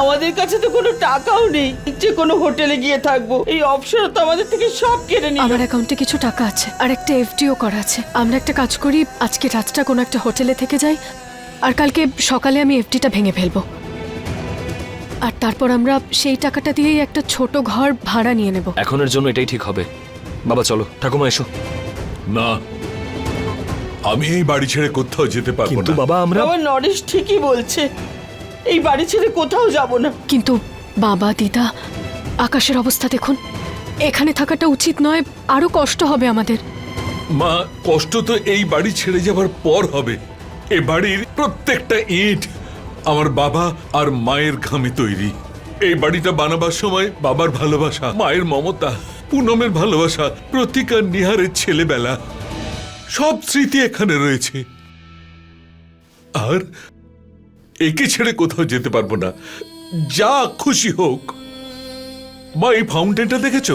আমাদের কাছে তো কোনো টাকাও নেই। যে কোনো হোটেলে গিয়ে থাকব। এই অপশন তো আমাদের থেকে সব কেড়ে নিল। আমার অ্যাকাউন্টে কিছু টাকা আছে আর একটা এফডিও করা আছে। আমরা একটা কাজ করি আজকে রাতটা কোনো একটা হোটেলে থেকে যাই আর কালকে সকালে আমি এফডিটা ভেঙে ফেলব। আর তারপর আমরা সেই টাকাটা দিয়েই একটা ছোট ঘর ভাড়া নিয়ে নেব। এখনের জন্য এটাই ঠিক হবে। বাবা চলো ঠাকুমা এসো। না আমি এই বাড়ি ছেড়ে কোথাও যেতে পারব কিন্তু না। বাবা আমরা বাবা নরেশ ঠিকই বলছে। এই বাড়ি ছেড়ে কোথাও যাব না। কিন্তু বাবা দিদা আকাশের অবস্থা দেখুন। এখানে থাকাটা উচিত নয় আরও কষ্ট হবে আমাদের। মা কষ্ট তো এই বাড়ি ছেড়ে যাবার পর হবে। এ বাড়ির প্রত্যেকটা ইট আমার বাবা আর মায়ের ঘামে তৈরি। এই বাড়িটা বানাবার সময় বাবার ভালোবাসা মায়ের মমতা পুনমের ভালোবাসা প্রতিকার নিহারের ছেলেবেলা সব স্মৃতি এখানে রয়েছে। আর একে ছেড়ে কোথাও যেতে পারব না। যা খুশি হোক। মা, এই ফাউন্টেনটা দেখেছ?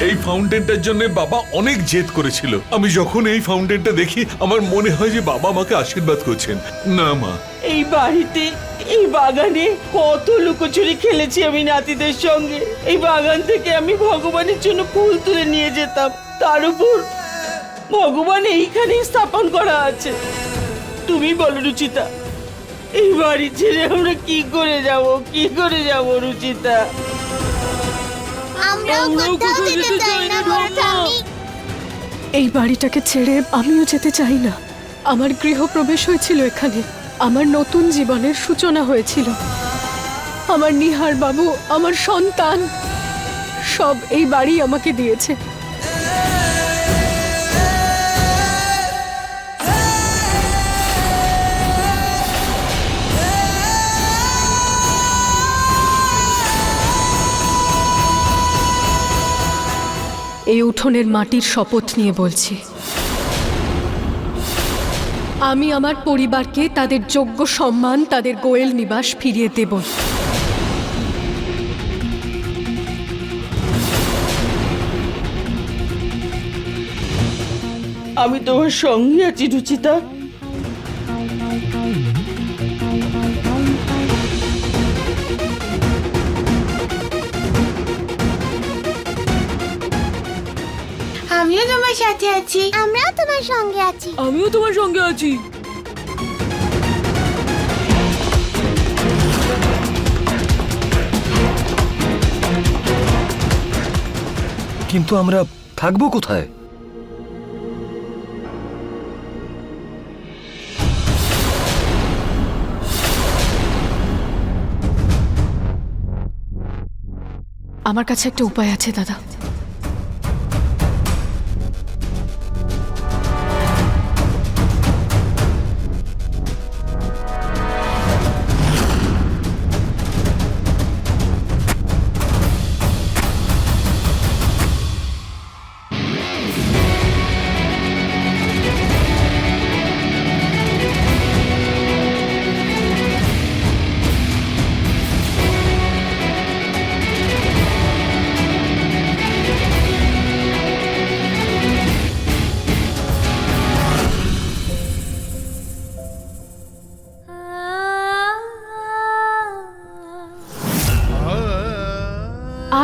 এই ফাউন্টেনটার জন্য বাবা অনেক জেদ করেছিল। আমি যখন এই ফাউন্টেনটা দেখি, আমার মনে হয় যে বাবা আমাকে আশীর্বাদ করছেন। না, মা। এই বাড়িতে, এই বাগানে কত লুকোচুরি খেলেছি আমি নাতিদের সঙ্গে। এই বাগান থেকে আমি ভগবানের জন্য ফুল তুলে নিয়ে যেতাম। তার উপর ভগবান এইখানেই স্থাপন করা আছে। তুমি বলো, রুচিতা। এই বাড়ি ছেড়ে আমরা কি করে যাব? কি করে যাব রুচিতা? আমরাও আমরাও কোথাও কোথাও যেতে চাই না বড় ঠাম্মি। এই বাড়িটাকে ছেড়ে আমিও যেতে চাই না। আমার গৃহপ্রবেশ হয়েছিল এখানে। আমার নতুন জীবনের সূচনা হয়েছিল। আমার নিহার বাবু আমার সন্তান সব এই বাড়ি আমাকে দিয়েছে। এই উঠোনের মাটির শপথ নিয়ে বলছি। আমি আমার পরিবারকে তাদের যোগ্য সম্মান, তাদের গোয়েল নিবাস ফিরিয়ে দেব। আমি তোমার সঙ্গে আছি, রুচিতা। আমিও তোমার সাথে আছি। আমরাও তোমার সঙ্গে আছি। আমিও তোমার সঙ্গে আছি। কিন্তু আমরা থাকব কোথায়? আমার কাছে একটা উপায় আছে দাদা।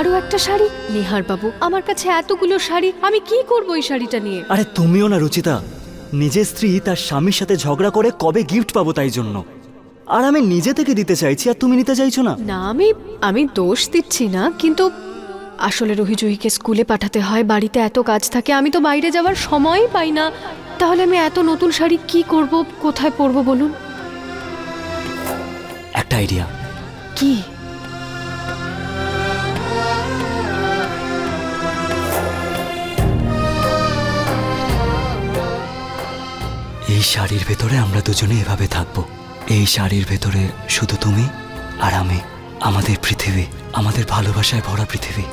আরও একটা শাড়ি? নেহার বাবু আমার কাছে এতগুলো শাড়ি আমি কি করব এই শাড়িটা নিয়ে? আরে তুমিও না রুচিতা। নিজের স্ত্রী তার স্বামীর সাথে ঝগড়া করে কবে গিফট পাবো তাই জন্য? আর আমি নিজে থেকে দিতে চাইছি আর তুমি নিতে চাইছো না? না আমি আমি দোষ দিচ্ছি না কিন্তু আসলে রোহিজুহিকে স্কুলে পাঠাতে হয় বাড়িতে এত কাজ থাকে আমি তো বাইরে যাওয়ার সময়ই পাই না। তাহলে আমি এত নতুন শাড়ি কি করব কোথায় পরবো বলুন? একটা আইডিয়া কি? শাড়ির ভেতরে আমরা দুজনে এভাবে থাকব। এই শাড়ির ভেতরে শুধু তুমি আর আমি, আমাদের পৃথিবী, আমাদের ভালোবাসায় ভরা পৃথিবী।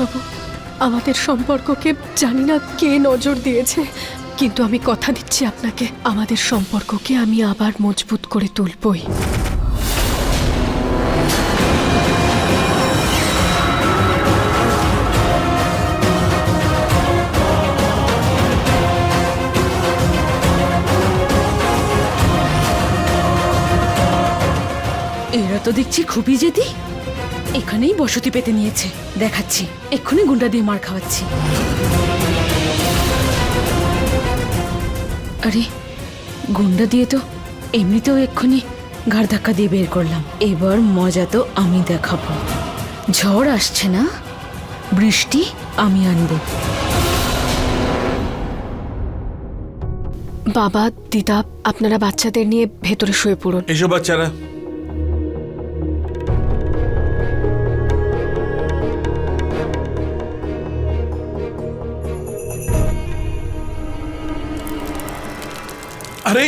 বাবু আমাদের সম্পর্ককে জানি না কে নজর দিয়েছে, কিন্তু আমি কথা দিচ্ছি আপনাকে। আমাদের সম্পর্ককে আমি আবার মজবুত করে তুলবই। তো দেখছি খুবই জেদি। এখানেই বসতি পেতে নিয়েছে। দেখাচ্ছি। এক্ষুনি গুন্ডা দিয়ে মার খাওয়াচ্ছি। আরে গুন্ডা দিয়ে তো এমনিতেও এক্ষুনি ঘাড় ধাক্কা দিয়ে বের করলাম। এবার মজা তো আমি দেখাবো। ঝড় আসছে না? বৃষ্টি আমি আনব। বাবা দিদা আপনারা বাচ্চাদের নিয়ে ভেতরে শুয়ে পড়ুন। এসব বাচ্চারা। আরে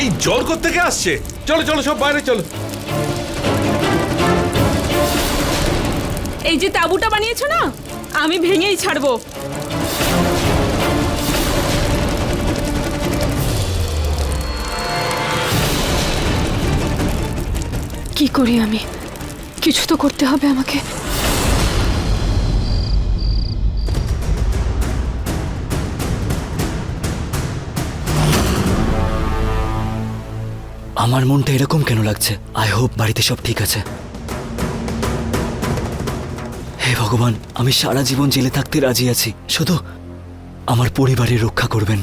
এই জল থেকে আসছে? চলো চলো, সব বাইরে চলো। এই যে তাঁবুটা বানিয়েছো না? আমি ভেঙেই ছাড়বো। কি করি আমি? কিছু তো করতে হবে আমাকে। আমার মনটা এরকম কেন লাগছে? আই হোপ বাড়িতে সব ঠিক আছে। হে ভগবান, আমি সারা জীবন জেলে থাকতে রাজি আছি। শুধু আমার পরিবারের রক্ষা করবেন।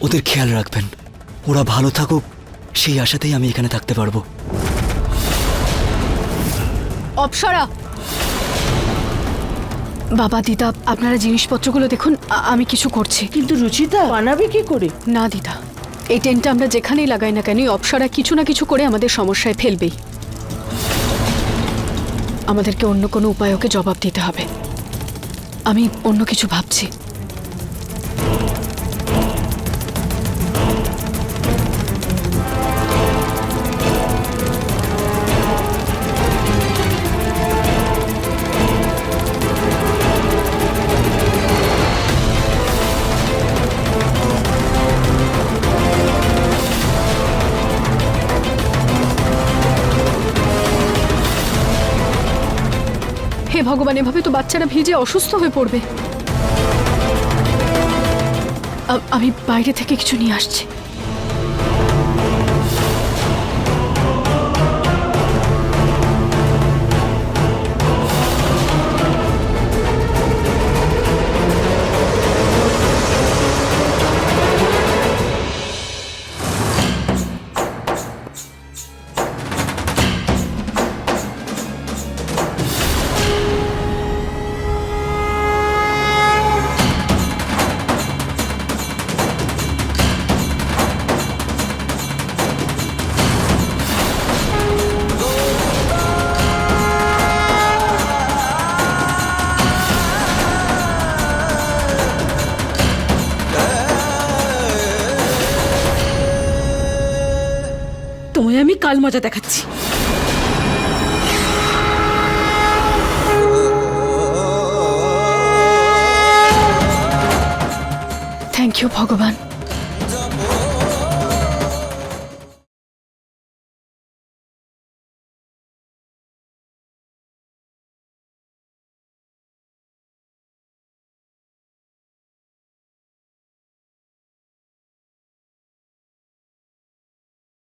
ওদের খেয়াল রাখবেন। ওরা ভালো থাকুক, সেই আশাতেই আমি এখানে থাকতে পারব। অপসরা। বাবা দিদা আপনারা জিনিসপত্রগুলো দেখুন আমি কিছু করছি। কিন্তু রুচিতা বানাবে কি করে? না দিদা এই টেন্টটা আমরা যেখানেই লাগাই না কেন এই অপসরা কিছু না কিছু করে আমাদের সমস্যায় ফেলবেই। আমাদেরকে অন্য কোনো উপায় ওকে জবাব দিতে হবে। আমি অন্য কিছু ভাবছি। ভগবান এভাবে তো বাচ্চারা ভিজে অসুস্থ হয়ে পড়বে। আমি বাইরে থেকে কিছু নিয়ে আসছি। আমি কাল মজা দেখাচ্ছি। থ্যাংক ইউ ভগবান।